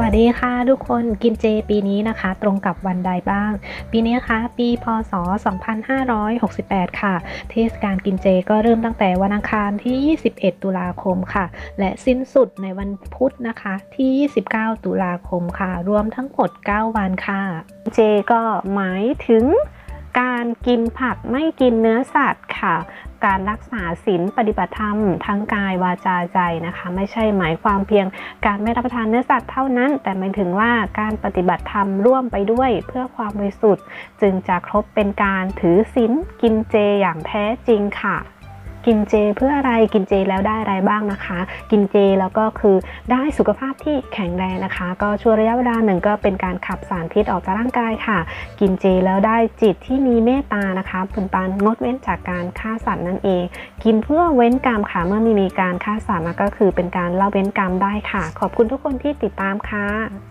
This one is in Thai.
วัสดีค่ะทุกคนกินเจปีนี้นะคะ ตรงกับวันใดบ้าง ปีนี้นะคะปีพศ 2568 ค่ะ เทศกาลกินเจก็เริ่มตั้งแต่วันอังคารที่ 21 ตุลาคมค่ะ และสิ้นสุดในวันพุธนะคะที่ 29 ตุลาคมค่ะ รวมทั้งหมด 9 วันค่ะ เจก็หมายถึงการกินผักไม่กินเนื้อสัตว์ค่ะ การรักษาศีลปฏิบัติธรรมทั้งกายวาจาใจนะคะ ไม่ใช่หมายความเพียงการไม่รับประทานเนื้อสัตว์เท่านั้น แต่หมายถึงว่าการปฏิบัติธรรมร่วมไปด้วยเพื่อความบริสุทธิ์ จึงจะครบเป็นการถือศีลกินเจอย่างแท้จริงค่ะ กินเจเพื่ออะไรกินเจแล้วได้อะไรบ้างนะคะ กินเจแล้วก็คือได้สุขภาพที่แข็งแรงนะคะ ก็ช่วงระยะเวลาหนึ่งก็เป็นการขับสารพิษออกจากร่างกายค่ะ กินเจแล้วได้จิตที่มีเมตตานะคะเป็นปานงดเว้นจากการฆ่าสัตว์นั่นเอง กินเพื่อเว้นกรรมค่ะเมื่อมีมีการฆ่าสัตว์ก็คือเป็นการเละเว้นกรรมได้ค่ะ ขอบคุณทุกคนที่ติดตามค่ะ